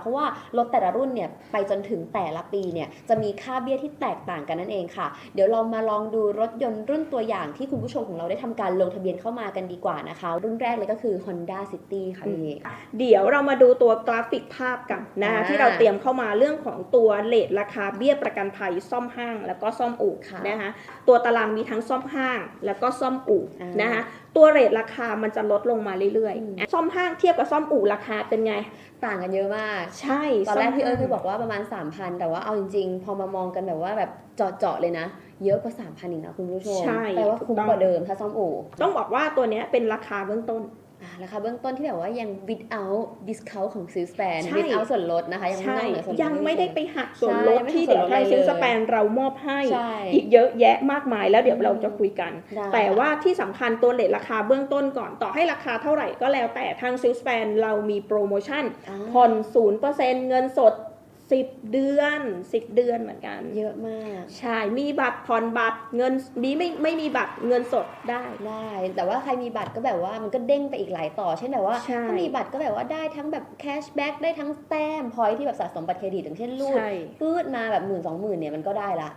เพราะว่ารถแต่ละรุ่นเนี่ยไปจนถึงแต่ละปีเนี่ยจะมีค่าเบี้ยที่แตกต่างกันนั่นเองค่ะ เดี๋ยวเรามาลองดูรถยนต์รุ่นตัวอย่างที่คุณผู้ชมของเราได้ทำการลงทะเบียนเข้ามากันดีกว่านะคะ รุ่นแรกเลยก็คือ Honda City ค่ะพี่ เดี๋ยวเรามาดูตัวกราฟิกภาพกันนะอ่าที่เราเตรียมเข้ามาเรื่องของตัวเลทราคาเบี้ยประกันภัยซ่อมห้าง แล้วก็ซ่อมอู่ค่ะนะคะตัวตารางมีทั้งซ่อมห้าง แล้วก็ซ่อมอู่อ่านนะคะตัวเรทราคามันจะลดลงมาเรื่อยอืม ๆ ซ่อมห้างเทียบกับซ่อมอู่ราคาเป็นไง ต่างกันเยอะมากใช่ตอนแรกพี่เอิร์ธซ่เคยบอกว่าประมาณ 3,000 แต่ว่าเอาจริงๆ พอมามองกันแบบว่าแบบเจาะๆเลยนะ เยอะกว่า 3,000อีกนะคุณผู้ชมใช่แปลว่าคุ้มถูกต้องกว่าเดิมถ้าซ่อมอู่ต้องบอกว่าตัวเนี้ยเป็นราคาเบื้องต้นอ่า ราคาเบื้องต้นที่แบบว่ายัง without discount ของซื้อสแปน ใช่ without ส่วนลดนะคะ ยังไม่ใช่นอกเหนือส่วนลด ยังไม่ได้ไปหักส่วนใช่ลดยังไม่ที่หักส่เดี๋วยนลดวทางซื้อเลยสแปนเรามอบให้ ใช่ อีกเยอะแยะมากมายแล้วเดี๋ยวเราจะคุยกัน ได้แต่ว่าที่สำคัญตัวเลทราคาเบื้องต้นก่อนต่อให้ราคาเท่าไหร่ก็แล้วแต่ทางซิลสแปนเรามีโปรโมชั่น อ่า ผ่อน0%เงินสด 10เดือน10เดือนเหมือนกัน เยอะมาก ใช่ มีบัตรผ่อนบัตรเงินมีไม่ไม่มีบัตรเงินสดได้ ได้ แต่ว่าใครมีบัตรก็แบบว่ามันก็เด้งไปอีกหลายต่อ เช่นแบบว่าใช่ถ้ามีบัตรก็แบบว่าได้ทั้งแบบแคชแบ็กได้ทั้งแต้มพอยที่แบบสะสมบัตรเครดิตอย่างเช่นรูดใช่ปื้ดมาแบบหมื่นสองหมื่นเนี่ยมันก็ได้ละ